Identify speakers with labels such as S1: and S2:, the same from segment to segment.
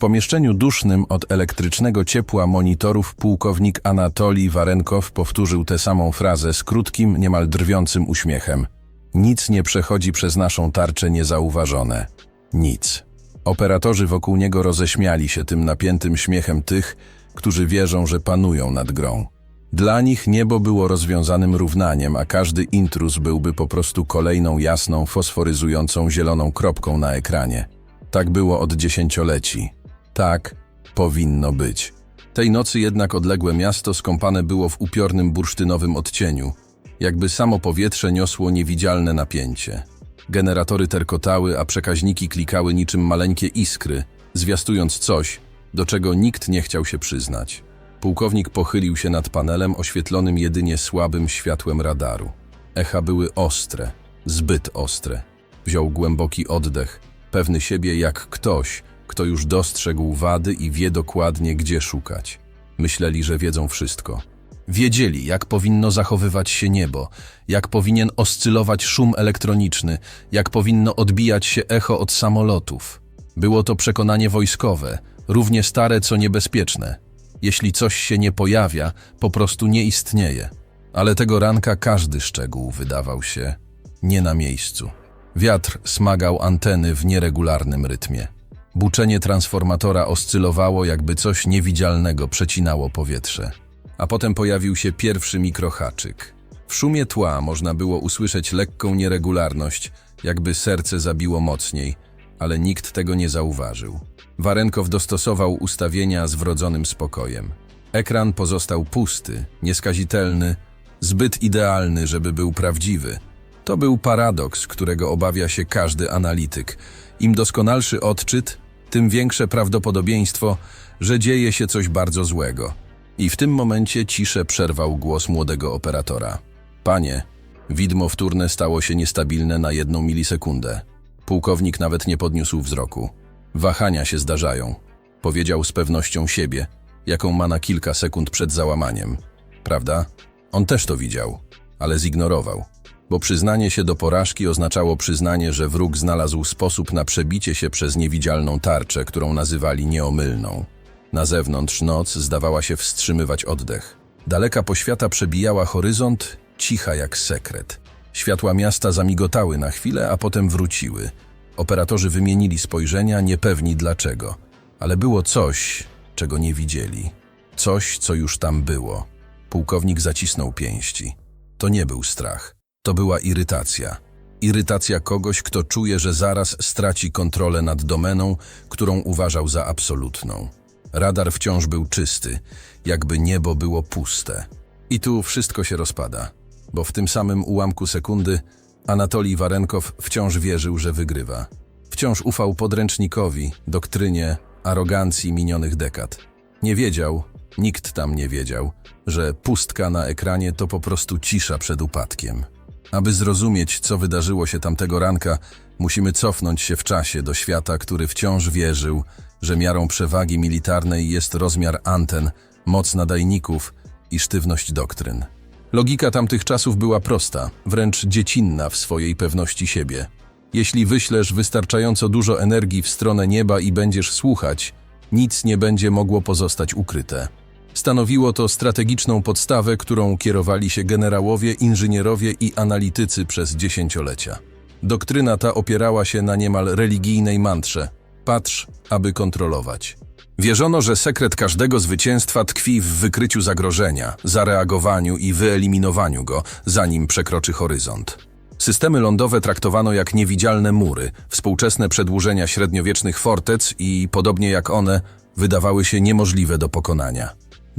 S1: pomieszczeniu dusznym od elektrycznego ciepła monitorów pułkownik Anatolij Warenkow powtórzył tę samą frazę z krótkim, niemal drwiącym uśmiechem. Nic nie przechodzi przez naszą tarczę niezauważone. Nic. Operatorzy wokół niego roześmiali się tym napiętym śmiechem tych, którzy wierzą, że panują nad grą. Dla nich niebo było rozwiązanym równaniem, a każdy intruz byłby po prostu kolejną jasną, fosforyzującą zieloną kropką na ekranie. Tak było od dziesięcioleci. Tak powinno być. Tej nocy jednak odległe miasto skąpane było w upiornym bursztynowym odcieniu, jakby samo powietrze niosło niewidzialne napięcie. Generatory terkotały, a przekaźniki klikały niczym maleńkie iskry, zwiastując coś, do czego nikt nie chciał się przyznać. Pułkownik pochylił się nad panelem oświetlonym jedynie słabym światłem radaru. Echa były ostre, zbyt ostre. Wziął głęboki oddech, pewny siebie jak ktoś, kto już dostrzegł wady i wie dokładnie, gdzie szukać. Myśleli, że wiedzą wszystko. Wiedzieli, jak powinno zachowywać się niebo, jak powinien oscylować szum elektroniczny, jak powinno odbijać się echo od samolotów. Było to przekonanie wojskowe, równie stare co niebezpieczne. Jeśli coś się nie pojawia, po prostu nie istnieje. Ale tego ranka każdy szczegół wydawał się nie na miejscu. Wiatr smagał anteny w nieregularnym rytmie. Buczenie transformatora oscylowało, jakby coś niewidzialnego przecinało powietrze. A potem pojawił się pierwszy mikrohaczyk. W szumie tła można było usłyszeć lekką nieregularność, jakby serce zabiło mocniej, ale nikt tego nie zauważył. Warenkow dostosował ustawienia z wrodzonym spokojem. Ekran pozostał pusty, nieskazitelny, zbyt idealny, żeby był prawdziwy. To był paradoks, którego obawia się każdy analityk. Im doskonalszy odczyt, tym większe prawdopodobieństwo, że dzieje się coś bardzo złego. I w tym momencie ciszę przerwał głos młodego operatora. Panie, widmo wtórne stało się niestabilne na jedną milisekundę. Pułkownik nawet nie podniósł wzroku. Wahania się zdarzają, powiedział z pewnością siebie, jaką ma na kilka sekund przed załamaniem. Prawda? On też to widział, ale zignorował, bo przyznanie się do porażki oznaczało przyznanie, że wróg znalazł sposób na przebicie się przez niewidzialną tarczę, którą nazywali nieomylną. Na zewnątrz noc zdawała się wstrzymywać oddech. Daleka poświata przebijała horyzont, cicha jak sekret. Światła miasta zamigotały na chwilę, a potem wróciły. Operatorzy wymienili spojrzenia, niepewni dlaczego. Ale było coś, czego nie widzieli. Coś, co już tam było. Pułkownik zacisnął pięści. To nie był strach. To była irytacja. Irytacja kogoś, kto czuje, że zaraz straci kontrolę nad domeną, którą uważał za absolutną. Radar wciąż był czysty, jakby niebo było puste. I tu wszystko się rozpada, bo w tym samym ułamku sekundy Anatolij Warenkow wciąż wierzył, że wygrywa. Wciąż ufał podręcznikowi, doktrynie, arogancji minionych dekad. Nie wiedział, nikt tam nie wiedział, że pustka na ekranie to po prostu cisza przed upadkiem. Aby zrozumieć, co wydarzyło się tamtego ranka, musimy cofnąć się w czasie do świata, który wciąż wierzył, że miarą przewagi militarnej jest rozmiar anten, moc nadajników i sztywność doktryn. Logika tamtych czasów była prosta, wręcz dziecinna w swojej pewności siebie. Jeśli wyślesz wystarczająco dużo energii w stronę nieba i będziesz słuchać, nic nie będzie mogło pozostać ukryte. Stanowiło to strategiczną podstawę, którą kierowali się generałowie, inżynierowie i analitycy przez dziesięciolecia. Doktryna ta opierała się na niemal religijnej mantrze patrz, aby kontrolować. Wierzono, że sekret każdego zwycięstwa tkwi w wykryciu zagrożenia, zareagowaniu i wyeliminowaniu go, zanim przekroczy horyzont. Systemy lądowe traktowano jak niewidzialne mury, współczesne przedłużenia średniowiecznych fortec i, podobnie jak one, wydawały się niemożliwe do pokonania.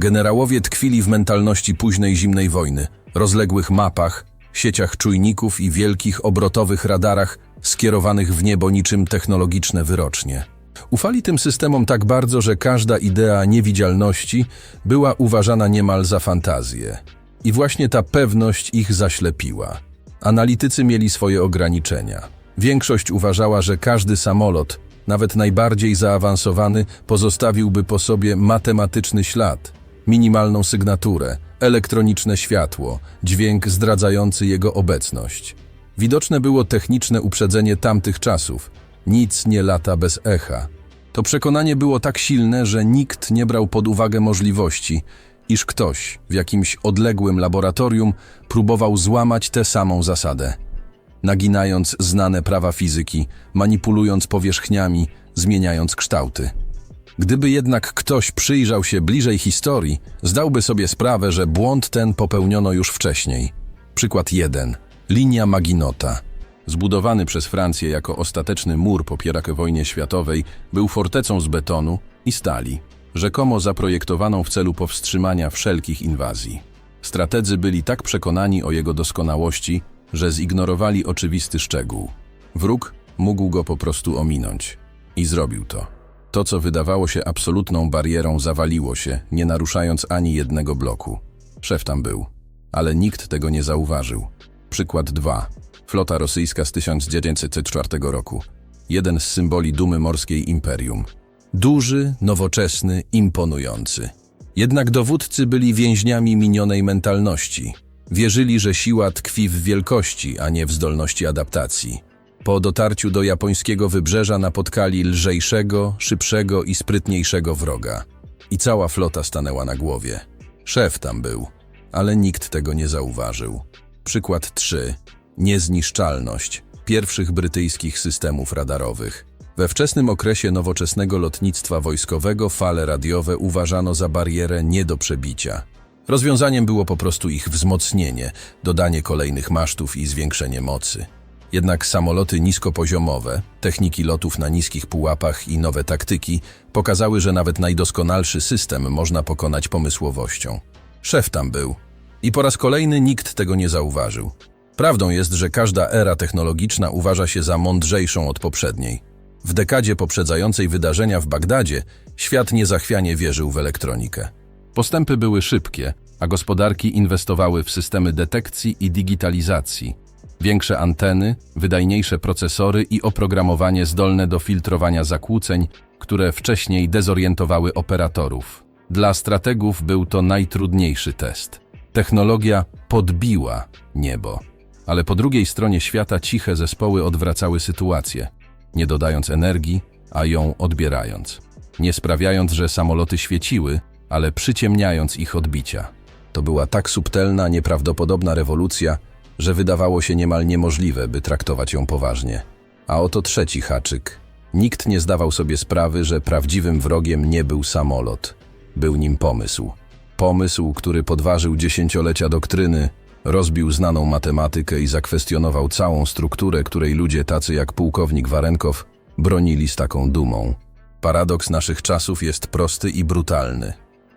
S1: Generałowie tkwili w mentalności późnej zimnej wojny, rozległych mapach, sieciach czujników i wielkich obrotowych radarach skierowanych w niebo niczym technologiczne wyrocznie. Ufali tym systemom tak bardzo, że każda idea niewidzialności była uważana niemal za fantazję. I właśnie ta pewność ich zaślepiła. Analitycy mieli swoje ograniczenia. Większość uważała, że każdy samolot, nawet najbardziej zaawansowany, pozostawiłby po sobie matematyczny ślad, minimalną sygnaturę, elektroniczne światło, dźwięk zdradzający jego obecność. Widoczne było techniczne uprzedzenie tamtych czasów. Nic nie lata bez echa. To przekonanie było tak silne, że nikt nie brał pod uwagę możliwości, iż ktoś w jakimś odległym laboratorium próbował złamać tę samą zasadę. Naginając znane prawa fizyki, manipulując powierzchniami, zmieniając kształty. Gdyby jednak ktoś przyjrzał się bliżej historii, zdałby sobie sprawę, że błąd ten popełniono już wcześniej. Przykład 1. Linia Maginota. Zbudowany przez Francję jako ostateczny mur po I wojnie światowej, był fortecą z betonu i stali, rzekomo zaprojektowaną w celu powstrzymania wszelkich inwazji. Strategzy byli tak przekonani o jego doskonałości, że zignorowali oczywisty szczegół. Wróg mógł go po prostu ominąć. I zrobił to. To, co wydawało się absolutną barierą, zawaliło się, nie naruszając ani jednego bloku. Szef tam był, ale nikt tego nie zauważył. Przykład 2. Flota rosyjska z 1904 roku. Jeden z symboli dumy morskiej imperium. Duży, nowoczesny, imponujący. Jednak dowódcy byli więźniami minionej mentalności. Wierzyli, że siła tkwi w wielkości, a nie w zdolności adaptacji. Po dotarciu do japońskiego wybrzeża napotkali lżejszego, szybszego i sprytniejszego wroga. I cała flota stanęła na głowie. Szef tam był, ale nikt tego nie zauważył. Przykład 3. Niezniszczalność pierwszych brytyjskich systemów radarowych. We wczesnym okresie nowoczesnego lotnictwa wojskowego fale radiowe uważano za barierę nie do przebicia. Rozwiązaniem było po prostu ich wzmocnienie, dodanie kolejnych masztów i zwiększenie mocy. Jednak samoloty niskopoziomowe, techniki lotów na niskich pułapach i nowe taktyki pokazały, że nawet najdoskonalszy system można pokonać pomysłowością. Szef tam był. I po raz kolejny nikt tego nie zauważył. Prawdą jest, że każda era technologiczna uważa się za mądrzejszą od poprzedniej. W dekadzie poprzedzającej wydarzenia w Bagdadzie świat niezachwianie wierzył w elektronikę. Postępy były szybkie, a gospodarki inwestowały w systemy detekcji i digitalizacji. Większe anteny, wydajniejsze procesory i oprogramowanie zdolne do filtrowania zakłóceń, które wcześniej dezorientowały operatorów. Dla strategów był to najtrudniejszy test. Technologia podbiła niebo. Ale po drugiej stronie świata ciche zespoły odwracały sytuację, nie dodając energii, a ją odbierając. Nie sprawiając, że samoloty świeciły, ale przyciemniając ich odbicia. To była tak subtelna, nieprawdopodobna rewolucja, że wydawało się niemal niemożliwe, by traktować ją poważnie. A oto trzeci haczyk. Nikt nie zdawał sobie sprawy, że prawdziwym wrogiem nie był samolot. Był nim pomysł. Pomysł, który podważył dziesięciolecia doktryny, rozbił znaną matematykę i zakwestionował całą strukturę, której ludzie tacy jak pułkownik Warenkow bronili z taką dumą. Paradoks naszych czasów jest prosty i brutalny.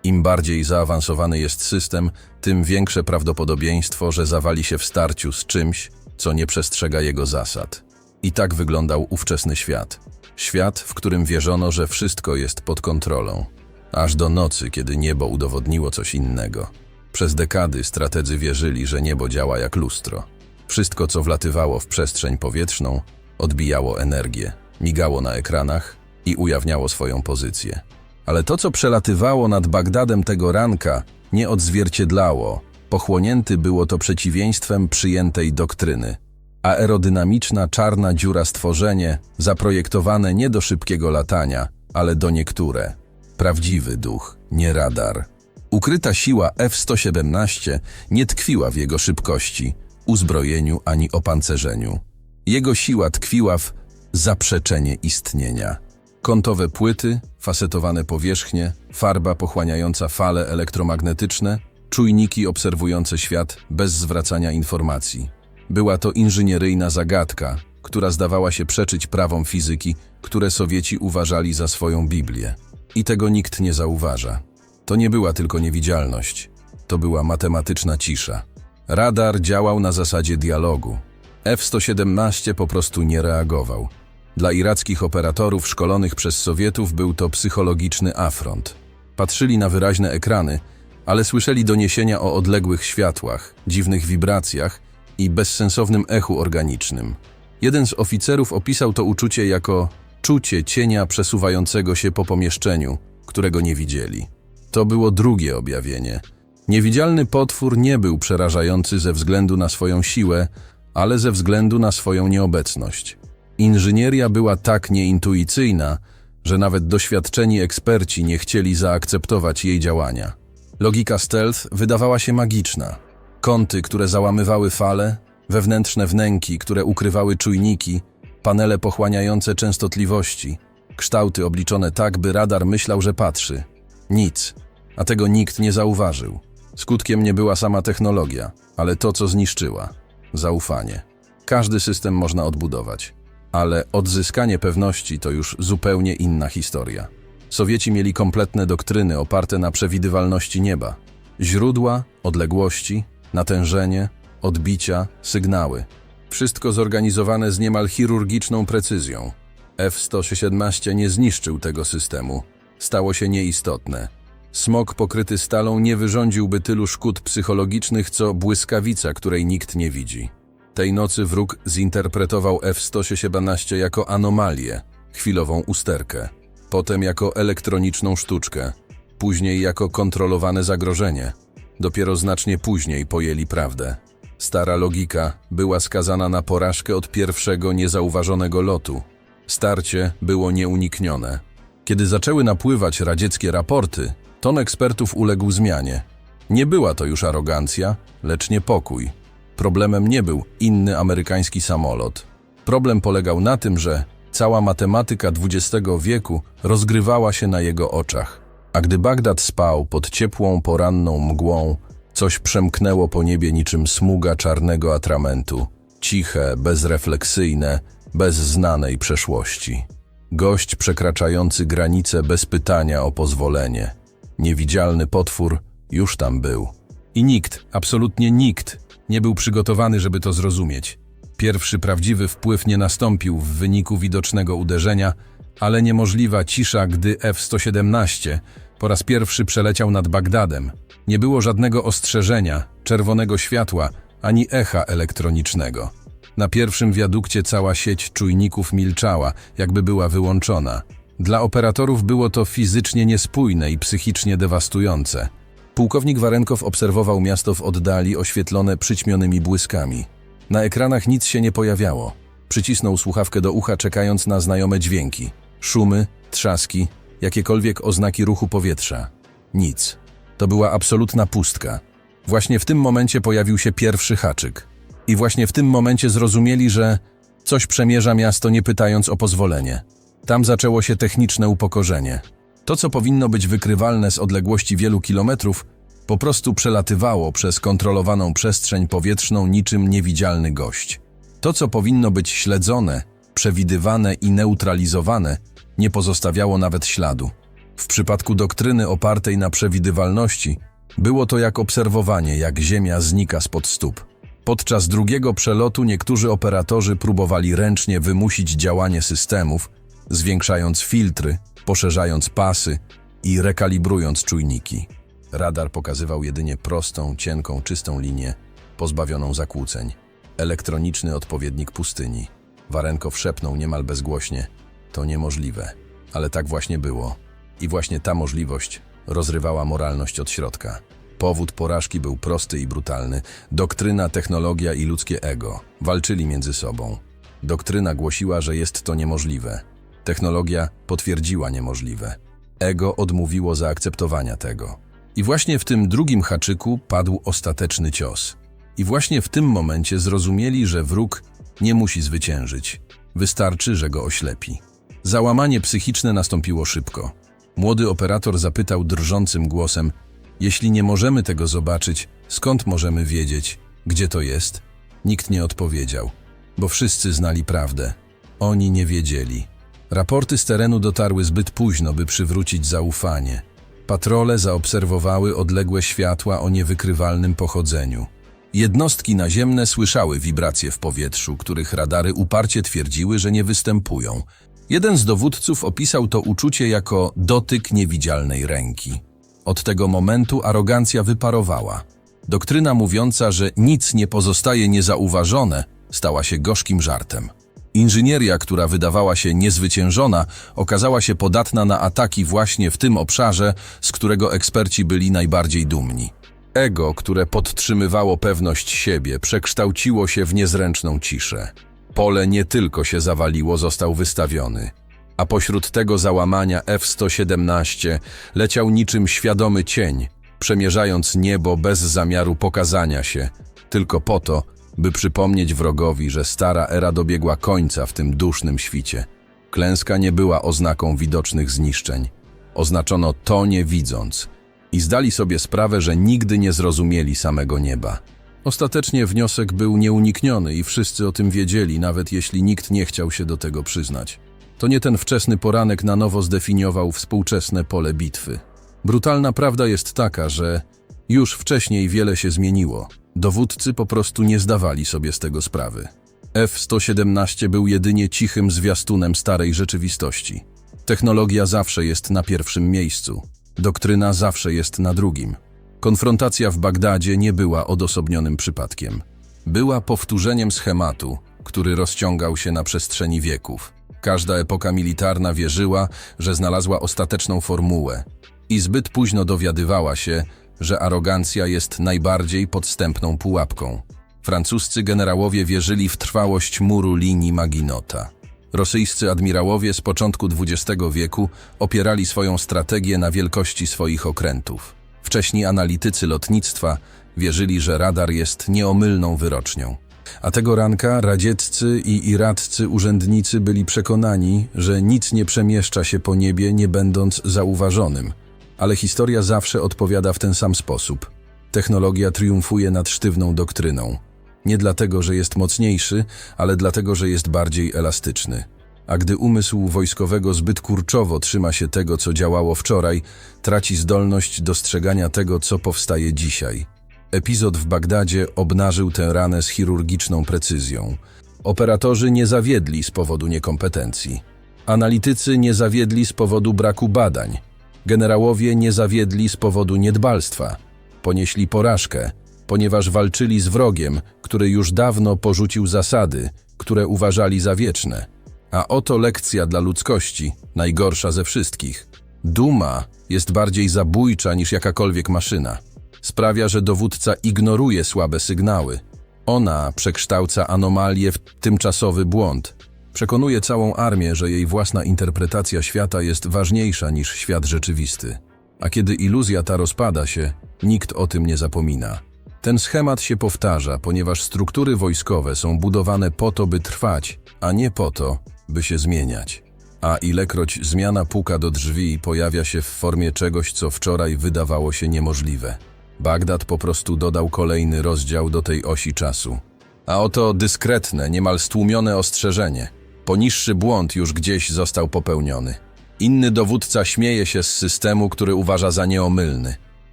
S1: Im bardziej zaawansowany jest system, tym większe prawdopodobieństwo, że zawali się w starciu z czymś, co nie przestrzega jego zasad. I tak wyglądał ówczesny świat. Świat, w którym wierzono, że wszystko jest pod kontrolą. Aż do nocy, kiedy niebo udowodniło coś innego. Przez dekady strategzy wierzyli, że niebo działa jak lustro. Wszystko, co wlatywało w przestrzeń powietrzną, odbijało energię, migało na ekranach i ujawniało swoją pozycję. Ale to, co przelatywało nad Bagdadem tego ranka, nie odzwierciedlało. Pochłonięty było to przeciwieństwem przyjętej doktryny. Aerodynamiczna czarna dziura stworzenie, zaprojektowane nie do szybkiego latania, ale do niektóre. Prawdziwy duch, nie radar. Ukryta siła F-117 nie tkwiła w jego szybkości, uzbrojeniu ani opancerzeniu. Jego siła tkwiła w zaprzeczenie istnienia. Kątowe płyty, fasetowane powierzchnie, farba pochłaniająca fale elektromagnetyczne, czujniki obserwujące świat bez zwracania informacji. Była to inżynieryjna zagadka, która zdawała się przeczyć prawom fizyki, które Sowieci uważali za swoją Biblię. I tego nikt nie zauważa. To nie była tylko niewidzialność, to była matematyczna cisza. Radar działał na zasadzie dialogu. F-117 po prostu nie reagował. Dla irackich operatorów szkolonych przez Sowietów był to psychologiczny afront. Patrzyli na wyraźne ekrany, ale słyszeli doniesienia o odległych światłach, dziwnych wibracjach i bezsensownym echu organicznym. Jeden z oficerów opisał to uczucie jako czucie cienia przesuwającego się po pomieszczeniu, którego nie widzieli. To było drugie objawienie. Niewidzialny potwór nie był przerażający ze względu na swoją siłę, ale ze względu na swoją nieobecność. Inżynieria była tak nieintuicyjna, że nawet doświadczeni eksperci nie chcieli zaakceptować jej działania. Logika stealth wydawała się magiczna. Kąty, które załamywały fale, wewnętrzne wnęki, które ukrywały czujniki, panele pochłaniające częstotliwości, kształty obliczone tak, by radar myślał, że patrzy. Nic. A tego nikt nie zauważył. Skutkiem nie była sama technologia, ale to, co zniszczyła zaufanie. Każdy system można odbudować, ale odzyskanie pewności to już zupełnie inna historia. Sowieci mieli kompletne doktryny oparte na przewidywalności nieba. Źródła, odległości, natężenie, odbicia, sygnały. Wszystko zorganizowane z niemal chirurgiczną precyzją. F-117 nie zniszczył tego systemu. Stało się nieistotne. Smok pokryty stalą nie wyrządziłby tylu szkód psychologicznych, co błyskawica, której nikt nie widzi. Tej nocy wróg zinterpretował F-117 jako anomalię, chwilową usterkę, potem jako elektroniczną sztuczkę, później jako kontrolowane zagrożenie. Dopiero znacznie później pojęli prawdę. Stara logika była skazana na porażkę od pierwszego niezauważonego lotu. Starcie było nieuniknione. Kiedy zaczęły napływać radzieckie raporty, ton ekspertów uległ zmianie. Nie była to już arogancja, lecz niepokój. Problemem nie był inny amerykański samolot. Problem polegał na tym, że cała matematyka XX wieku rozgrywała się na jego oczach. A gdy Bagdad spał pod ciepłą poranną mgłą, coś przemknęło po niebie niczym smuga czarnego atramentu. Ciche, bezrefleksyjne, bez znanej przeszłości. Gość przekraczający granice bez pytania o pozwolenie. Niewidzialny potwór już tam był. I nikt, absolutnie nikt, nie był przygotowany, żeby to zrozumieć. Pierwszy prawdziwy wpływ nie nastąpił w wyniku widocznego uderzenia, ale niemożliwa cisza, gdy F-117 po raz pierwszy przeleciał nad Bagdadem. Nie było żadnego ostrzeżenia, czerwonego światła, ani echa elektronicznego. Na pierwszym wiadukcie cała sieć czujników milczała, jakby była wyłączona. Dla operatorów było to fizycznie niespójne i psychicznie dewastujące. Pułkownik Warenkow obserwował miasto w oddali oświetlone przyćmionymi błyskami. Na ekranach nic się nie pojawiało. Przycisnął słuchawkę do ucha, czekając na znajome dźwięki. Szumy, trzaski, jakiekolwiek oznaki ruchu powietrza. Nic. To była absolutna pustka. Właśnie w tym momencie pojawił się pierwszy haczyk. I właśnie w tym momencie zrozumieli, że coś przemierza miasto nie pytając o pozwolenie. Tam zaczęło się techniczne upokorzenie. To, co powinno być wykrywalne z odległości wielu kilometrów, po prostu przelatywało przez kontrolowaną przestrzeń powietrzną niczym niewidzialny gość. To, co powinno być śledzone, przewidywane i neutralizowane, nie pozostawiało nawet śladu. W przypadku doktryny opartej na przewidywalności, było to jak obserwowanie, jak Ziemia znika spod stóp. Podczas drugiego przelotu niektórzy operatorzy próbowali ręcznie wymusić działanie systemów, zwiększając filtry, poszerzając pasy i rekalibrując czujniki. Radar pokazywał jedynie prostą, cienką, czystą linię, pozbawioną zakłóceń. Elektroniczny odpowiednik pustyni. Warenkow szepnął niemal bezgłośnie. To niemożliwe. Ale tak właśnie było. I właśnie ta możliwość rozrywała moralność od środka. Powód porażki był prosty i brutalny. Doktryna, technologia i ludzkie ego walczyli między sobą. Doktryna głosiła, że jest to niemożliwe. Technologia potwierdziła niemożliwe. Ego odmówiło zaakceptowania tego. I właśnie w tym drugim haczyku padł ostateczny cios. I właśnie w tym momencie zrozumieli, że wróg nie musi zwyciężyć. Wystarczy, że go oślepi. Załamanie psychiczne nastąpiło szybko. Młody operator zapytał drżącym głosem: Jeśli nie możemy tego zobaczyć, skąd możemy wiedzieć, gdzie to jest? Nikt nie odpowiedział, bo wszyscy znali prawdę. Oni nie wiedzieli. Raporty z terenu dotarły zbyt późno, by przywrócić zaufanie. Patrole zaobserwowały odległe światła o niewykrywalnym pochodzeniu. Jednostki naziemne słyszały wibracje w powietrzu, których radary uparcie twierdziły, że nie występują. Jeden z dowódców opisał to uczucie jako dotyk niewidzialnej ręki. Od tego momentu arogancja wyparowała. Doktryna mówiąca, że nic nie pozostaje niezauważone, stała się gorzkim żartem. Inżynieria, która wydawała się niezwyciężona, okazała się podatna na ataki właśnie w tym obszarze, z którego eksperci byli najbardziej dumni. Ego, które podtrzymywało pewność siebie, przekształciło się w niezręczną ciszę. Pole nie tylko się zawaliło, został wystawiony. A pośród tego załamania F-117 leciał niczym świadomy cień, przemierzając niebo bez zamiaru pokazania się, tylko po to, by przypomnieć wrogowi, że stara era dobiegła końca w tym dusznym świcie. Klęska nie była oznaką widocznych zniszczeń. Oznaczono to nie widząc i zdali sobie sprawę, że nigdy nie zrozumieli samego nieba. Ostatecznie wniosek był nieunikniony i wszyscy o tym wiedzieli, nawet jeśli nikt nie chciał się do tego przyznać. To nie ten wczesny poranek na nowo zdefiniował współczesne pole bitwy. Brutalna prawda jest taka, że już wcześniej wiele się zmieniło. Dowódcy po prostu nie zdawali sobie z tego sprawy. F-117 był jedynie cichym zwiastunem starej rzeczywistości. Technologia zawsze jest na pierwszym miejscu, doktryna zawsze jest na drugim. Konfrontacja w Bagdadzie nie była odosobnionym przypadkiem. Była powtórzeniem schematu, który rozciągał się na przestrzeni wieków. Każda epoka militarna wierzyła, że znalazła ostateczną formułę i zbyt późno dowiadywała się, że arogancja jest najbardziej podstępną pułapką. Francuscy generałowie wierzyli w trwałość muru linii Maginota. Rosyjscy admirałowie z początku XX wieku opierali swoją strategię na wielkości swoich okrętów. Wcześni analitycy lotnictwa wierzyli, że radar jest nieomylną wyrocznią. A tego ranka radzieccy i iraccy urzędnicy byli przekonani, że nic nie przemieszcza się po niebie, nie będąc zauważonym. Ale historia zawsze odpowiada w ten sam sposób. Technologia triumfuje nad sztywną doktryną. Nie dlatego, że jest mocniejszy, ale dlatego, że jest bardziej elastyczny. A gdy umysł wojskowego zbyt kurczowo trzyma się tego, co działało wczoraj, traci zdolność dostrzegania tego, co powstaje dzisiaj. Epizod w Bagdadzie obnażył tę ranę z chirurgiczną precyzją. Operatorzy nie zawiedli z powodu niekompetencji. Analitycy nie zawiedli z powodu braku badań. Generałowie nie zawiedli z powodu niedbalstwa. Ponieśli porażkę, ponieważ walczyli z wrogiem, który już dawno porzucił zasady, które uważali za wieczne. A oto lekcja dla ludzkości, najgorsza ze wszystkich. Duma jest bardziej zabójcza niż jakakolwiek maszyna. Sprawia, że dowódca ignoruje słabe sygnały. Ona przekształca anomalię w tymczasowy błąd. Przekonuje całą armię, że jej własna interpretacja świata jest ważniejsza niż świat rzeczywisty. A kiedy iluzja ta rozpada się, nikt o tym nie zapomina. Ten schemat się powtarza, ponieważ struktury wojskowe są budowane po to, by trwać, a nie po to, by się zmieniać. A ilekroć zmiana puka do drzwi pojawia się w formie czegoś, co wczoraj wydawało się niemożliwe. Bagdad po prostu dodał kolejny rozdział do tej osi czasu. A oto dyskretne, niemal stłumione ostrzeżenie. Poniższy błąd już gdzieś został popełniony. Inny dowódca śmieje się z systemu, który uważa za nieomylny.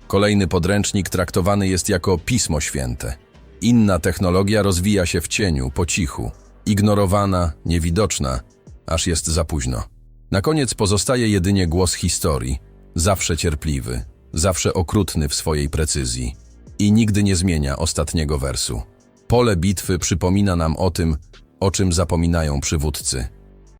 S1: Kolejny podręcznik traktowany jest jako pismo święte. Inna technologia rozwija się w cieniu, po cichu, ignorowana, niewidoczna, aż jest za późno. Na koniec pozostaje jedynie głos historii, zawsze cierpliwy, zawsze okrutny w swojej precyzji i nigdy nie zmienia ostatniego wersu. Pole bitwy przypomina nam o tym, o czym zapominają przywódcy.